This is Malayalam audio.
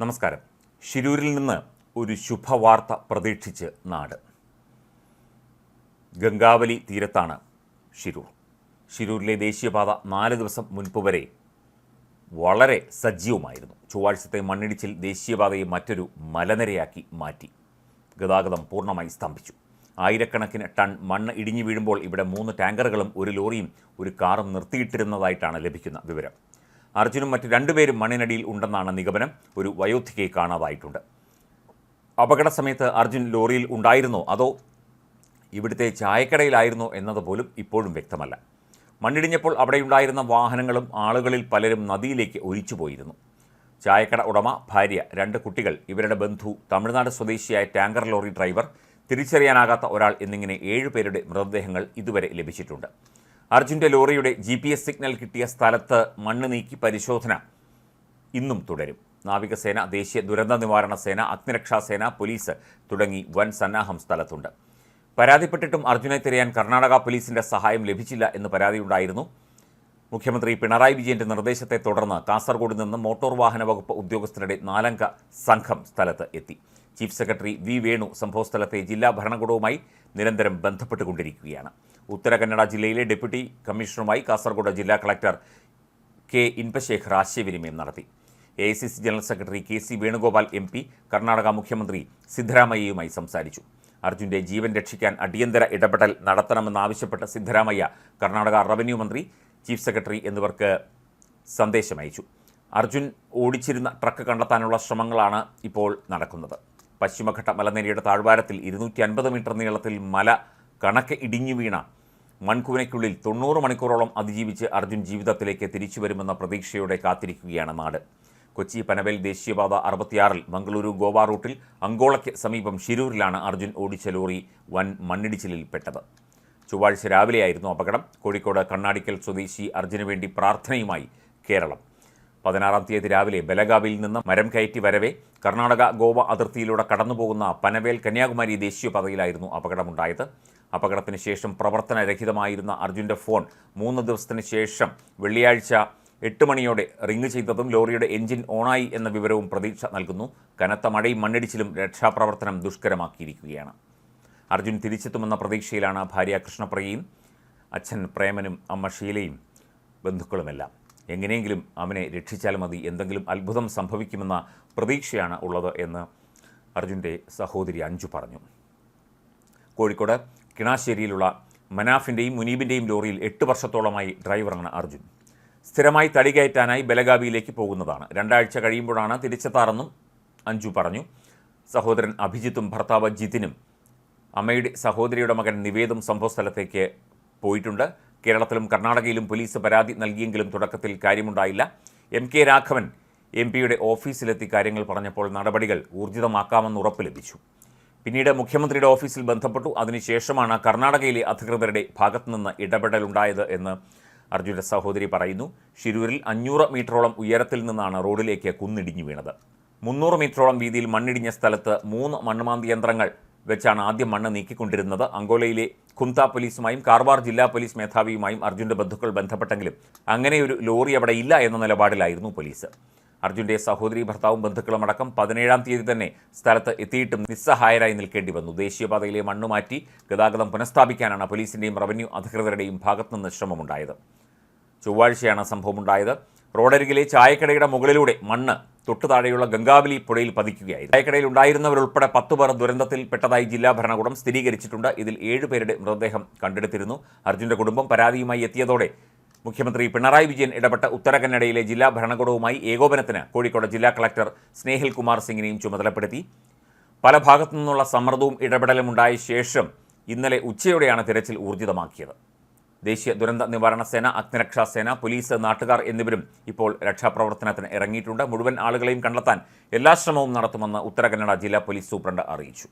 നമസ്കാരം. ശിരൂരിൽ നിന്ന് ഒരു ശുഭവാർത്ത പ്രതീക്ഷിച്ച് നാട്. ഗംഗാവലി തീരത്താണ് ഷിരൂർ ഷിരൂരിലെ ദേശീയപാത നാല് ദിവസം മുൻപ് വരെ വളരെ സജീവമായിരുന്നു. ചൊവ്വാഴ്ചത്തെ മണ്ണിടിച്ചിൽ ദേശീയപാതയെ മറ്റൊരു മലനിരയാക്കി മാറ്റി. ഗതാഗതം പൂർണമായി സ്തംഭിച്ചു. ആയിരക്കണക്കിന് ടൺ മണ്ണ് ഇടിഞ്ഞു വീഴുമ്പോൾ ഇവിടെ മൂന്ന് ടാങ്കറുകളും ഒരു ലോറിയും ഒരു കാറും നിർത്തിയിട്ടിരുന്നതായിട്ടാണ് ലഭിക്കുന്ന വിവരം. അർജുനും മറ്റ് രണ്ടുപേരും മണ്ണിനടിയിൽ ഉണ്ടെന്നാണ് നിഗമനം. ഒരു വയോധികയെ കാണാതായിട്ടുണ്ട്. അപകട സമയത്ത് അർജുൻ ലോറിയിൽ ഉണ്ടായിരുന്നോ? അതോ ഇവിടുത്തെ ചായക്കടയിലായിരുന്നോ എന്നത് പോലും ഇപ്പോഴും വ്യക്തമല്ല. മണ്ണിടിഞ്ഞപ്പോൾ അവിടെയുണ്ടായിരുന്ന വാഹനങ്ങളും ആളുകളിൽ പലരും നദിയിലേക്ക് ഒലിച്ചുപോയിരുന്നു. ചായക്കട ഉടമ ഭാര്യ രണ്ട് കുട്ടികൾ ഇവരുടെ ബന്ധു തമിഴ്നാട് സ്വദേശിയായ ടാങ്കർ ലോറി ഡ്രൈവർ തിരിച്ചറിയാനാകാത്ത ഒരാൾ എന്നിങ്ങനെ ഏഴ് പേരുടെ മൃതദേഹങ്ങൾ ഇതുവരെ ലഭിച്ചിട്ടുണ്ട്. അർജുന്റെ ലോറിയുടെ ജി പി എസ് സിഗ്നൽ കിട്ടിയ സ്ഥലത്ത് മണ്ണ് നീക്കി പരിശോധന ഇന്നും തുടരും. നാവികസേന ദേശീയ ദുരന്ത നിവാരണ സേന അഗ്നിരക്ഷാസേന പോലീസ് തുടങ്ങി വൻ സന്നാഹം സ്ഥലത്തുണ്ട്. പരാതിപ്പെട്ടിട്ടും അർജുനെ തിരയാൻ കർണാടക പോലീസിന്റെ സഹായം ലഭിച്ചില്ല എന്ന് പരാതിയുണ്ടായിരുന്നു. മുഖ്യമന്ത്രി പിണറായി വിജയന്റെ നിർദ്ദേശത്തെ തുടർന്ന് കാസർഗോഡ് നിന്ന് മോട്ടോർ വാഹന വകുപ്പ് ഉദ്യോഗസ്ഥരുടെ നാലംഗ സംഘം സ്ഥലത്ത് എത്തി. ചീഫ് സെക്രട്ടറി വി വേണു സംഭവസ്ഥലത്തെ ജില്ലാ ഭരണകൂടവുമായി നിരന്തരം ബന്ധപ്പെട്ടുകൊണ്ടിരിക്കുകയാണ്. ഉത്തര കന്നഡ ജില്ലയിലെ ഡെപ്യൂട്ടി കമ്മീഷണറുമായി കാസർഗോഡ് ജില്ലാ കളക്ടർ കെ ഇൻപശേഖർ ആശയവിനിമയം നടത്തി. A I C C general secretary K C Venugopal M P Karnataka മുഖ്യമന്ത്രി സിദ്ധരാമയ്യയുമായി സംസാരിച്ചു. അർജുന്റെ ജീവൻ രക്ഷിക്കാൻ അടിയന്തര ഇടപെടൽ നടത്തണമെന്നാവശ്യപ്പെട്ട് സിദ്ധരാമയ്യ കർണാടക റവന്യൂ മന്ത്രി ചീഫ് സെക്രട്ടറി എന്നിവർക്ക് സന്ദേശമയച്ചു അർജുൻ ഓടിച്ചിരുന്ന ട്രക്ക് കണ്ടെത്താനുള്ള ശ്രമങ്ങളാണ് ഇപ്പോൾ നടക്കുന്നത്. പശ്ചിമഘട്ട മലനിരയുടെ താഴ്വാരത്തിൽ ഇരുന്നൂറ്റി അൻപത് മീറ്റർ നീളത്തിൽ മല കണക്ക് ഇടിഞ്ഞു വീണ മൺകുവിനയ്ക്കുള്ളിൽ തൊണ്ണൂറ് മണിക്കൂറോളം അതിജീവിച്ച് അർജുൻ ജീവിതത്തിലേക്ക് തിരിച്ചു വരുമെന്ന പ്രതീക്ഷയോടെ കാത്തിരിക്കുകയാണ് നാട്. കൊച്ചി പനവേൽ ദേശീയപാത അറുപത്തിയാറിൽ മംഗളൂരു ഗോവ റൂട്ടിൽ അങ്കോളയ്ക്ക് സമീപം ഷിരൂരിലാണ് അർജുൻ ഓടിച്ച ലോറി വൻ മണ്ണിടിച്ചിലിൽ പെട്ടത്. ചൊവ്വാഴ്ച രാവിലെയായിരുന്നു അപകടം. കോഴിക്കോട് കണ്ണാടിക്കൽ സ്വദേശി അർജുന് വേണ്ടി പ്രാർത്ഥനയുമായി കേരളം. പതിനാറാം തീയതി രാവിലെ ബലഗാവിൽ നിന്ന് മരം കയറ്റി വരവേ കർണാടക ഗോവ അതിർത്തിയിലൂടെ കടന്നുപോകുന്ന പനവേൽ കന്യാകുമാരി ദേശീയപാതയിലായിരുന്നു അപകടമുണ്ടായത്. അപകടത്തിന് ശേഷം പ്രവർത്തനരഹിതമായിരുന്ന അർജുന്റെ ഫോൺ മൂന്ന് ദിവസത്തിന് ശേഷം വെള്ളിയാഴ്ച എട്ട് മണിയോടെ റിങ് ചെയ്തതും ലോറിയുടെ എഞ്ചിൻ ഓണായി എന്ന വിവരവും പ്രതീക്ഷ നൽകുന്നു. കനത്ത മഴയും മണ്ണിടിച്ചിലും രക്ഷാപ്രവർത്തനം ദുഷ്കരമാക്കിയിരിക്കുകയാണ്. അർജുൻ തിരിച്ചെത്തുമെന്ന പ്രതീക്ഷയിലാണ് ഭാര്യ കൃഷ്ണപ്രിയയും അച്ഛൻ പ്രേമനും അമ്മ ഷീലയും ബന്ധുക്കളുമെല്ലാം. എങ്ങനെയെങ്കിലും അവനെ രക്ഷിച്ചാൽ മതി. എന്തെങ്കിലും അത്ഭുതം സംഭവിക്കുമെന്ന പ്രതീക്ഷയാണ് ഉള്ളത് എന്ന് അർജുന്റെ സഹോദരി അഞ്ജു പറഞ്ഞു. കോഴിക്കോട് കിണാശ്ശേരിയിലുള്ള മനാഫിന്റെയും മുനീബിന്റെയും ലോറിയിൽ എട്ട് വർഷത്തോളമായി ഡ്രൈവറാണ് അർജുൻ. സ്ഥിരമായി തടി കയറ്റാനായി ബലഗാവിയിലേക്ക് പോകുന്നതാണ്. രണ്ടാഴ്ച കഴിയുമ്പോഴാണ് തിരിച്ചെത്താറെന്നും അഞ്ജു പറഞ്ഞു. സഹോദരൻ അഭിജിത്തും ഭർത്താവ് ജിതിനും അമ്മയുടെ സഹോദരിയുടെ മകൻ നിവേദും സംഭവസ്ഥലത്തേക്ക് പോയിട്ടുണ്ട്. കേരളത്തിലും കർണാടകയിലും പോലീസ് പരാതി നൽകിയെങ്കിലും തുടക്കത്തിൽ കാര്യമുണ്ടായില്ല. എം കെ രാഘവൻ എം പിയുടെ ഓഫീസിലെത്തി കാര്യങ്ങൾ പറഞ്ഞപ്പോൾ നടപടികൾ ഊർജിതമാക്കാമെന്ന് ഉറപ്പ് ലഭിച്ചു. പിന്നീട് മുഖ്യമന്ത്രിയുടെ ഓഫീസിൽ ബന്ധപ്പെട്ടു. അതിനുശേഷമാണ് കർണാടകയിലെ അധികൃതരുടെ ഭാഗത്തുനിന്ന് ഇടപെടലുണ്ടായത് എന്ന് അർജുന്റെ സഹോദരി പറയുന്നു. ഷിരൂരിൽ അഞ്ഞൂറ് മീറ്ററോളം ഉയരത്തിൽ നിന്നാണ് റോഡിലേക്ക് കുന്നിടിഞ്ഞു വീണത്. മുന്നൂറ് മീറ്ററോളം വീതിയിൽ മണ്ണിടിഞ്ഞ സ്ഥലത്ത് മൂന്ന് മണ്ണുമാന്തി യന്ത്രങ്ങൾ വെച്ചാണ് ആദ്യം മണ്ണ് നീക്കിക്കൊണ്ടിരുന്നത്. അങ്കോലയിലെ ഖുംത പോലീസുമായും കാർവാർ ജില്ലാ പോലീസ് മേധാവിയുമായും അർജുന്റെ ബന്ധുക്കൾ ബന്ധപ്പെട്ടെങ്കിലും അങ്ങനെ ഒരു ലോറി അവിടെ ഇല്ല എന്ന നിലപാടിലായിരുന്നു പോലീസ്. അർജുന്റെ സഹോദരി ഭർത്താവും ബന്ധുക്കളും അടക്കം പതിനേഴാം തീയതി തന്നെ സ്ഥലത്ത് എത്തിയിട്ടും നിസ്സഹായരായി നിൽക്കേണ്ടി വന്നു. ദേശീയപാതയിലെ മണ്ണ് മാറ്റി ഗതാഗതം പുനഃസ്ഥാപിക്കാനാണ് പോലീസിന്റെയും റവന്യൂ അധികൃതരുടെയും ഭാഗത്തുനിന്ന് ശ്രമമുണ്ടായത്. ചൊവ്വാഴ്ചയാണ് സംഭവമുണ്ടായത്. റോഡരികിലെ ചായക്കടയുടെ മുകളിലൂടെ മണ്ണ് തൊട്ടു താഴെയുള്ള ഗംഗാവലി പുഴയിൽ പതിക്കുകയായിരുന്നു. ചായക്കടയിൽ ഉണ്ടായിരുന്നവരുൾപ്പെടെ പത്ത് പേർ ദുരന്തത്തിൽപ്പെട്ടതായി ജില്ലാ ഭരണകൂടം സ്ഥിരീകരിച്ചിട്ടുണ്ട്. ഇതിൽ ഏഴുപേരുടെ മൃതദേഹം കണ്ടെടുത്തിരുന്നു. അർജുന്റെ കുടുംബം പരാതിയുമായി എത്തിയതോടെ മുഖ്യമന്ത്രി പിണറായി വിജയൻ ഇടപെട്ട ഉത്തരകന്നഡയിലെ ജില്ലാ ഭരണകൂടവുമായി ഏകോപനത്തിന് കോഴിക്കോട് ജില്ലാ കളക്ടർ സ്നേഹിൽ കുമാർ സിംഗിനെയും ചുമതലപ്പെടുത്തി. പല ഭാഗത്തു നിന്നുള്ള സമ്മർദ്ദവും ഇടപെടലും ഉണ്ടായ ശേഷം ഇന്നലെ ഉച്ചയോടെയാണ് തിരച്ചിൽ ഊർജിതമാക്കിയത്. ദേശീയ ദുരന്ത നിവാരണ സേന അഗ്നിരക്ഷാ സേന പോലീസ് നാട്ടുകാർ എന്നിവരും ഇപ്പോൾ രക്ഷാപ്രവർത്തനത്തിന് ഇറങ്ങിയിട്ടുണ്ട്. മുഴുവൻ ആളുകളെയും കണ്ടെത്താൻ എല്ലാ ശ്രമവും നടത്തുമെന്ന് ഉത്തര കന്നഡ ജില്ലാ പോലീസ് സൂപ്രണ്ട് അറിയിച്ചു.